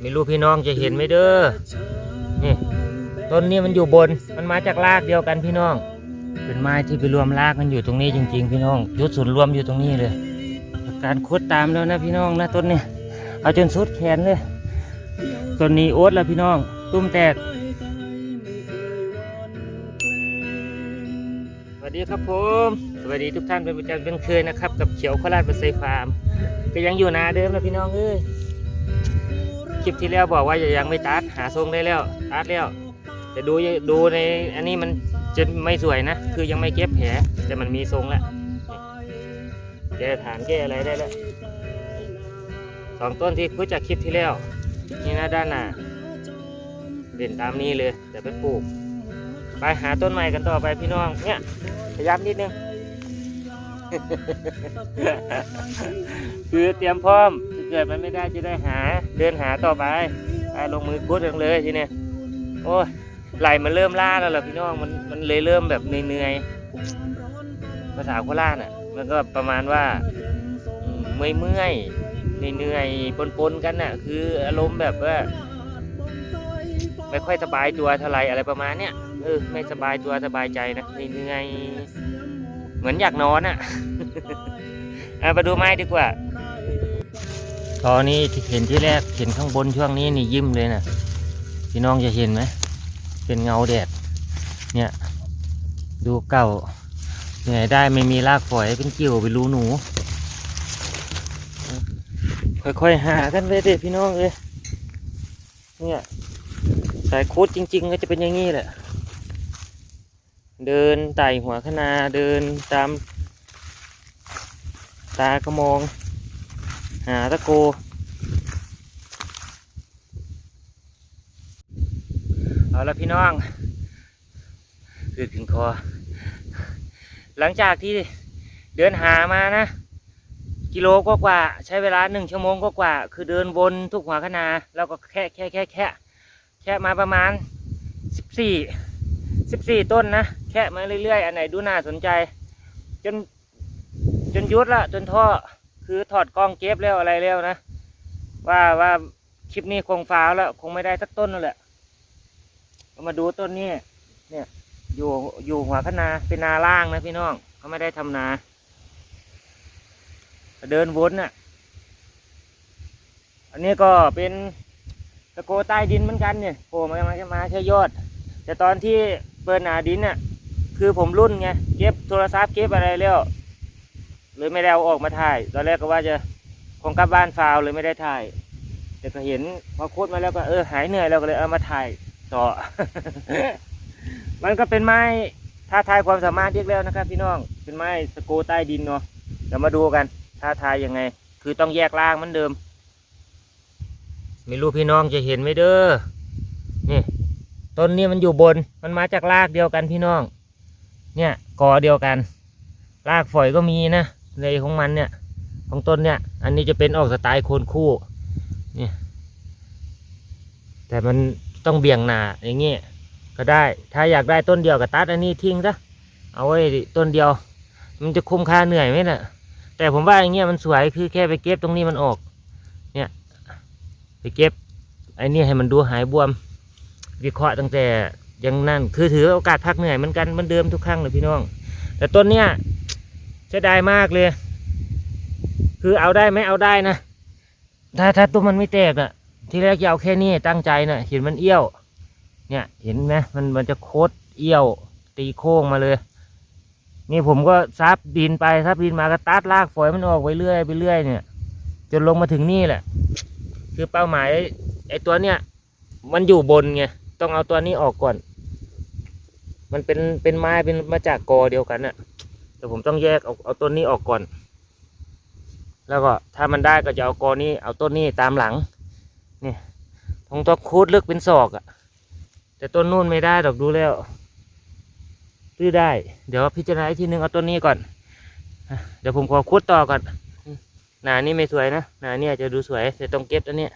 ไม่รู้พี่น้องจะเห็นไหมเด้อนี่ต้นนี้มันอยู่บนมันมาจากรากเดียวกันพี่น้อง เป็นไม้ที่ไปรวมรากมันอยู่ตรงนี้จริง ๆ พี่น้องยุดศูนย์รวมอยู่ตรงนี้เลย การคุดตามแล้วนะพี่น้องนะต้นนี้เอาจนสุดแขนเลยต้นนี้โอ๊ตแล้วพี่น้อง ตุ้มแตกสวัสดีครับผมสวัสดีทุกท่านเป็นประจำเป็นเคยนะครับ กับเขียวโคราชเบอร์ไซฟาร์ม ก็ยังอยู่นาเดิมนะพี่น้องเอ้ย คลิปที่แล้วบอกว่ายังไม่ตัดหาทรงได้แล้วตัดแล้วแต่ดูดูในอันนี้มันจะไม่สวยนะ คือยังไม่เก็บแผลแต่มันมีทรงแล้วแก้ฐานแก้อะไรได้แล้วสองต้นที่คุยจากคลิปที่แล้ว นี่นะด้านหน้าเด่นตามนี้เลยเดี๋ยวไปปลูก ไปหาต้นใหม่กันต่อไปพี่น้องเนี่ยพยายามนิดนึงคือเตรียมพร้อม เกิดมันไม่ได้จะได้หาเดินหาต่อไปไปลงมือกุดกันเลยทีเนี้ยโอ้ยไหลมันเริ่มล่าแล้วเหรอพี่น้องมันมันเลยเริ่มแบบเหนื่อยๆภาษาโคราชอะ มันก็ประมาณว่าเมื่อยเมื่อยเหนื่อยๆปนๆกันน่ะ คืออารมณ์แบบว่าไม่ค่อยสบายตัวเท่าไหรอะไรประมาณเนี้ยเออไม่สบายตัวสบายใจนะเหนื่อยเหมือนอยากนอนอะเอามาดูไม้ดีกว่า ตอนนี้เห็นที่แรกเห็นข้างบนช่วงนี้นี่ยิ้มเลยนะพี่น้องจะเห็นไหมเป็นเงาแดด เนี่ย ดูเก่าเหนื่อยได้ไม่มีรากฝอยเป็นกิ่วเป็นรูหนู ค่อยๆหากันเลยเด็พี่น้องเลยเนี่ยสายคุดจริง ๆ ก็จะเป็นอย่างนี้แหละ เดินไต่หัวขนาเดินตาม ตากระมอง หาตะโก เอาละพี่น้องคือถึงคอ หลังจากที่เดินหามานะ กิโลก็กว่าใช้เวลาหนึ่งชั่วโมงก็กว่า คือเดินวนทุกหัวคนาแล้วก็แค่แค่แค่แค่แค่มาประมาณสิบสี่สิบสี่ต้นนะ แค่มาเรื่อยๆ อันไหนดูน่าสนใจ จนจนยุดละจนท่อ คือถอดกล้องเก็บแล้วอะไรแล้วนะ ว่าว่าคลิปนี้คงฟ้าแล้ว คงไม่ได้สักต้นนั่นแหละมาดูต้นนี้เนี่ย อยู่อยู่หัวคะนาเป็นนาล่างนะพี่น้องเขาไม่ได้ทำนา เดินวนน่ะ อันนี้ก็เป็นตะโกใต้ดินเหมือนกันเนี่ยโผล่มามามาแค่ยอด แต่ตอนที่เปิดหนาดินน่ะ คือผมรุ่นไงเก็บโทรศัพท์เก็บอะไรแล้ว เลยไม่ได้เอาออกมาถ่าย ตอนแรกก็ว่าจะคงกลับบ้านฟาวเลยไม่ได้ถ่าย แต่ก็เห็นพอโคตรมาแล้วก็เออหายเหนื่อยเราก็เลยเอามาถ่ายต่อ มันก็เป็นไม้ท้าทายความสามารถเรียกแล้วนะครับ พี่น้อง เป็นไม้สโกใต้ดินเนาะเดี๋ยวมาดูกันท้าทายยังไง คือต้องแยกล่างเหมือนเดิม ไม่รู้พี่น้องจะเห็นไหมเด้อ นี่ต้นนี้มันอยู่บน มันมาจากรากเดียวกันพี่น้อง เนี่ยกอเดียวกัน รากฝอยก็มีนะ เลยของมันเนี่ย ของต้นเนี่ย อันนี้จะเป็นออกสไตล์โคนคู่เนี่ยแต่มันต้องเบี่ยงหนาอย่างเงี้ยก็ได้ ถ้าอยากได้ต้นเดียวก็ตัดอันนี้ทิ้งซะเอาไว้ต้นเดียว มันจะคุ้มค่าเหนื่อยไหมน่ะ แต่ผมว่าอย่างเงี้ยมันสวยคือแค่ไปเก็บตรงนี้มันออก เนี่ยไปเก็บไอ้นี่ให้มันดูหายบวม วิเคราะห์ตั้งแต่ยังนั่นคือถือโอกาสพักเหนื่อยเหมือนกันเหมือนเดิมทุกครั้งเลยพี่น้อง แต่ต้นเนี้ย เสียดายมากเลย คือเอาได้ไหมเอาได้นะถ้าถ้าตัวมันไม่แตกอะที่แรกจะเอาแค่นี้ตั้งใจนะเห็นมันเอี้ยว เนี่ย เห็นไหมมันมันจะโคตรเอี้ยว ตีโค้งมาเลย นี่ผมก็ซับดินไปซับดินมาก็ตัดรากฝอยมันออกไปเรื่อยไปเรื่อยเนี่ย จนลงมาถึงนี่แหละ คือเป้าหมายไอ้ตัวเนี้ยมันอยู่บนไงต้องเอาตัวนี้ออกก่อน มันเป็นเป็นไม้เป็นมาจากกอเดียวกันน่ะ แต่ผมต้องแยกเอาเอาต้นนี้ออกก่อน แล้วก็ถ้ามันได้ก็จะเอากอนี้เอาต้นนี้ตามหลังนี่ทงต้องคูดลึกเป็นศอกอะ่ะ แต่ต้นนู่นไม่ได้ดอกดูแล้วซื้อได้ เดี๋ยวพิจารณาอีกทีนึงเอาต้นนี้ก่อน เดี๋ยวผมขอคูดต่อก่อน หนานี่ไม่สวยนะ หนาเนี่ยจะดูสวยแต่ต้องเก็บอันเนี้ย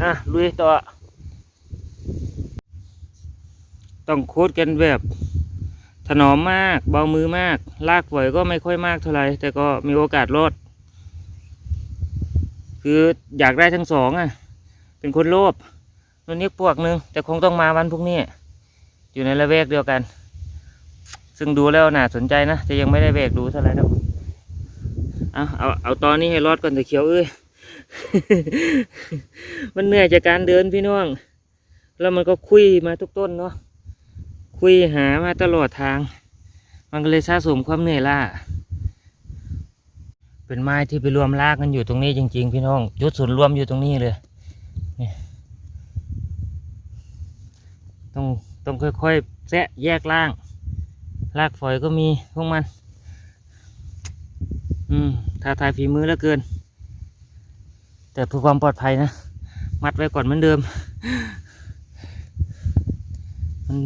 อะลุยต่อ ต้องคูดกันแบบ ถนอมมาก เบามือมาก ลากฝอยก็ไม่ค่อยมากเท่าไหร่แต่ก็มีโอกาสรอด คืออยากได้ทั้งสองอะ เป็นคนโลภนุ่นนิกพวกนึง แต่คงต้องมาวันพรุ่งนี้ อยู่ในละแวกเดียวกัน ซึ่งดูแล้วน่าสนใจนะแต่ยังไม่ได้แวกดูเท่าไหร่แล้วเอาเอาเอาตอนนี้ให้รอดก่อนเถอะเขียวเอ้ยมันเหนื่อยจากการเดินพี่น้อง แล้วมันก็คุยมาทุกต้นเนาะ คุยหามาตลอดทาง มันก็เลยสะสมความเหนื่อยล้าเป็นไม้ที่ไปรวมรากกันอยู่ตรงนี้จริง ๆ พี่น้องจุดศูนย์รวมอยู่ตรงนี้เลยนี่ต้องต้องค่อยๆแซะแยกล่าง รากฝอยก็มีพวกมัน อืมท้าทายฝีมือเหลือเกิน แต่เพื่อความปลอดภัยนะ มัดไว้ก่อนเหมือนเดิม มัน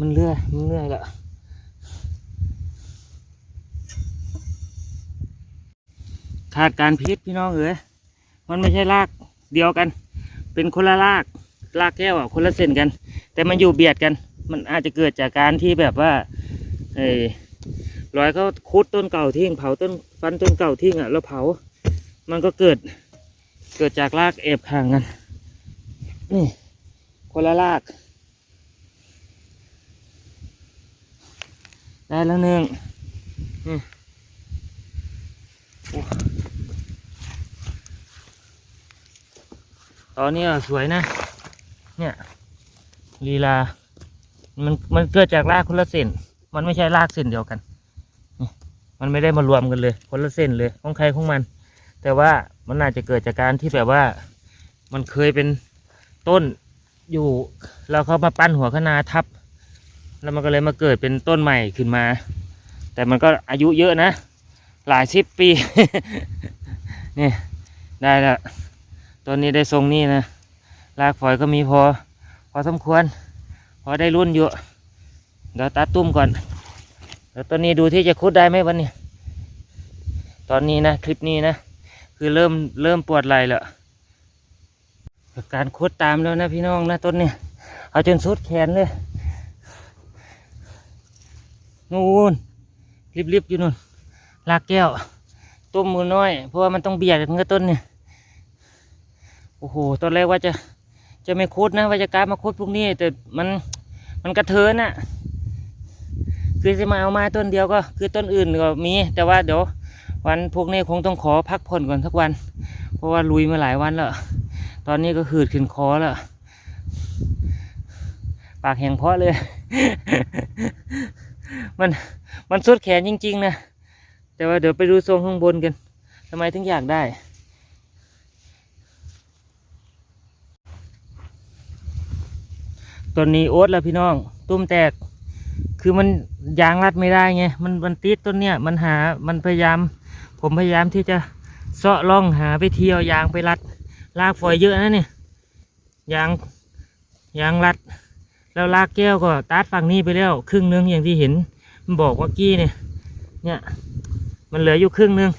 มันเลื่อยมันเลื่อยละขาดการพิษพี่น้องเอ๋ยมันไม่ใช่รากเดียวกัน เป็นคนละรากรากแก้วอะคนละเส้นกัน แต่มันอยู่เบียดกัน มันอาจจะเกิดจากการที่แบบว่าเออรอยเขาคุดต้นเก่าทิ้งเผาต้นฟันต้นเก่าทิ้งอะแล้วเผา มันก็เกิดเกิดจากรากเอบห่างกันนี่คนละราก ได้แล้วหนึ่งนี่ตอนนี้สวยนะ เนี่ยลีลา มันมันเกิดจากรากคนละเส้น มันไม่ใช่รากเส้นเดียวกัน มันไม่ได้มารวมกันเลย คนละเส้นเลย ของใครของมัน แต่ว่ามันอาจจะเกิดจากการที่แบบว่า มันเคยเป็นต้นอยู่แล้วเขามาปั้นหัวคะนาทับ แล้วมันก็เลยมาเกิดเป็นต้นใหม่ขึ้นมา แต่มันก็อายุเยอะนะ หลายสิบปี นี่ได้ล้วต้นนี้ได้ทรงนี้นะรากฝอยก็มีพอ พอสมควร พอได้รุ่นอยู่เดี๋ยวตัดตุ้มก่อนแล้วต้นนี้ดูที่จะคุดได้ไหมวันนี้ตอนนี้นะคลิปนี้นะ คือเริ่มเริ่มปวดไหล่แล้วการคุดตามแล้วนะพี่น้องนะต้นเนี้เอาจนสุดแขนเลย นู่นรีบๆอยู่นู่นลากแก้ว ต้มมือน้อย เพราะว่ามันต้องเบียดกันกับต้นเนี่ยโอ้โห ตอนแรกว่าจะจะไม่คุดนะ ว่าจะกล้ามาคุดพวกนี้ แต่มันมันกระเทินอะคือจะมาเอามาต้นเดียวก็ คือต้นอื่นก็มี แต่ว่าเดี๋ยววันพวกนี้คงต้องขอพักผ่อนก่อนสักวัน เพราะว่าลุยมาหลายวันแล้ว ตอนนี้ก็หืดขึ้นคอแล้ว ปากแห้งเพราะเลย มันมันสุดแขนจริง ๆ นะ แต่ว่าเดี๋ยวไปดูทรงข้างบนกันทำไมถึงอยากได้ ต้นนี้โอ๊ตแล้วพี่น้อง ตุ้มแตก คือมันยางรัดไม่ได้ไง มันมันติดต้นเนี้ยมันหา มันพยายาม ผมพยายามที่จะเสาะล่องหาไปเที่ยวยางไปรัด ลากฝอยเยอะนะเนี่ย ยางยางรัด แล้วลากแก้วก็ตัดฝั่งนี้ไปแล้ว ครึ่งหนึงอย่างที่เห็น บอกเมื่อกี้เนี่ย เนี่ย มันเหลืออยู่ครึ่งหนึง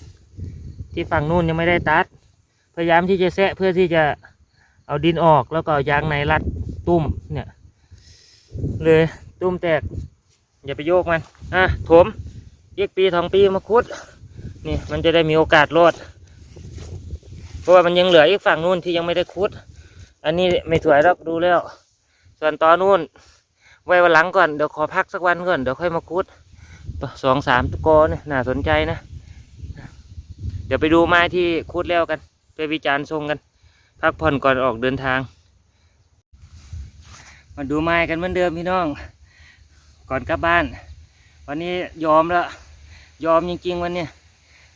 ที่ฝั่งนู้นยังไม่ได้ตัด พยายามที่จะแซะเพื่อที่จะเอาดินออกแล้วก็ยางในรัดตุ้มเนี่ยเลยตุ้มแตก อย่าไปโยกมัน อะถมอีกปีสองปีมาคุด นี่มันจะได้มีโอกาสรอด เพราะว่ามันยังเหลืออีกฝั่งนู้นที่ยังไม่ได้คุด อันนี้ไม่สวยหรอกดูแล้ว ส่วนตอนนู้น ไว้วันหลังก่อนเดี๋ยวขอพักสักวันก่อนเดี๋ยวค่อยมาคุดสองสามตะกอเนี่ยน่าสนใจนะ เดี๋ยวไปดูไม้ที่คุดแล้วกัน ไปวิจารณ์ทรงกัน พักผ่อนก่อนออกเดินทาง มาดูไม้กันเหมือนเดิมพี่น้อง ก่อนกลับบ้าน วันนี้ยอมแล้วยอมจริงๆวันเนี้ย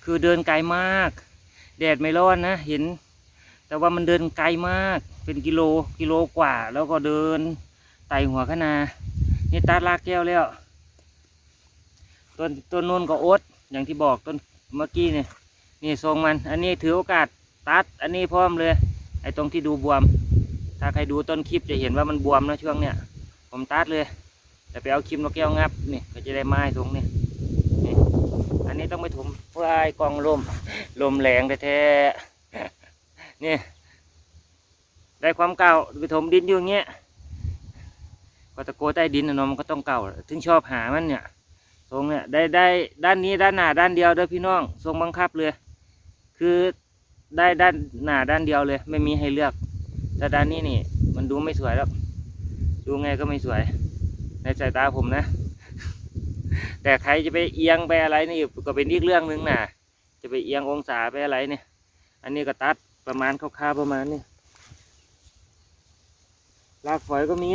คือเดินไกลมาก แดดไม่ร้อนนะเห็น แต่ว่ามันเดินไกลมากเป็นกิโลกิโลกว่าแล้วก็เดิน ไต่หัวขนานี่ตัดลากแก้วแล้วต้นต้นนูนก็โอ๊ตอย่างที่บอกต้นเมื่อกี้เนี่ยนี่ทรงมัน อันนี้ถือโอกาสตัด อันนี้พร้อมเลย ไอ้ตรงที่ดูบวม ถ้าใครดูต้นคลิปจะเห็นว่ามันบวมนะช่วงเนี้ยผมตัดเลยแต่ไปเอาครีมนกแก้วงับนี่ก็จะได้ไม้ตรงนี้นี่ อันนี้ต้องไปถมเพื่อให้กองลม ลมแรงแท้ๆนี่ได้ความเก่าไปถมดินอยู่อย่างเงี้ย ก็ตะโกใต้ดินนะเนาะมันก็ต้องเก่าถึงชอบหามันเนี่ยทรงเนี่ยได้ได้ด้านนี้ด้านหน้าด้านเดียวเด้อพี่น้องทรงบังคับเลย คือได้ด้านหน้าด้านเดียวเลย ไม่มีให้เลือก แต่ด้านนี้นี่ มันดูไม่สวยแล้วดูไงก็ไม่สวย ในสายตาผมนะ แต่ใครจะไปเอียงไปอะไรนี่ก็เป็นอีกเรื่องหนึ่งนะจะไปเอียงองศาไปอะไรเนี่ย อันนี้ก็ตัดประมาณคร่าวๆประมาณนี้รากฝอยก็มี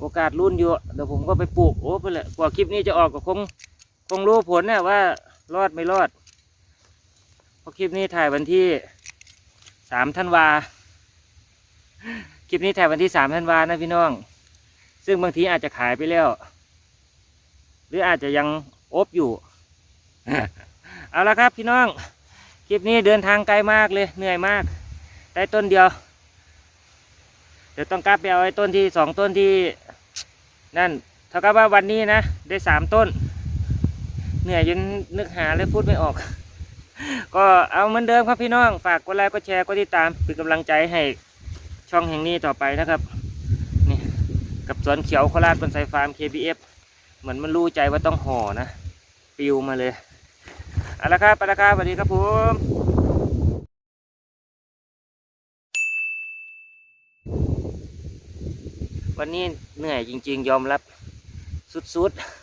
โอกาสรุ่นอยู่เดี๋ยวผมก็ไปปลูกโอ้ไปเลยกว่าคลิปนี้จะออกก็คงคงรู้ผลเนะว่ารอดไม่รอดเพราะคลิปนี้ถ่ายวันที่สามธันวาคลิปนี้ถ่ายวันที่สามธันวานะพี่น้อง ซึ่งบางทีอาจจะขายไปแล้ว หรืออาจจะยังอบอยู่เอาละครับพี่น้อง คลิปนี้เดินทางไกลมากเลยเหนื่อยมาก ได้ต้นเดียว เดี๋ยวต้องกลับไปเอาไอ้ต้นที่สองต้นที่ นั่นเท่ากับว่าวันนี้นะได้สามต้น เหนื่อยจนนึกหาเลยพูดไม่ออก ก็เอาเหมือนเดิมครับพี่น้องฝากกดไลค์กดแชร์กดติดตามเป็นกำลังใจให้ช่องแห่งนี้ต่อไปนะครับนี่กับสวนเขียวโคราชบนไซฟาร์ม KBF เหมือนมันรู้ใจว่าต้องห่อนะ ปิวมาเลยเอาละครับไปละครับสวัสดีครับผม วันนี้เหนื่อยจริง ๆ ยอมรับสุดๆ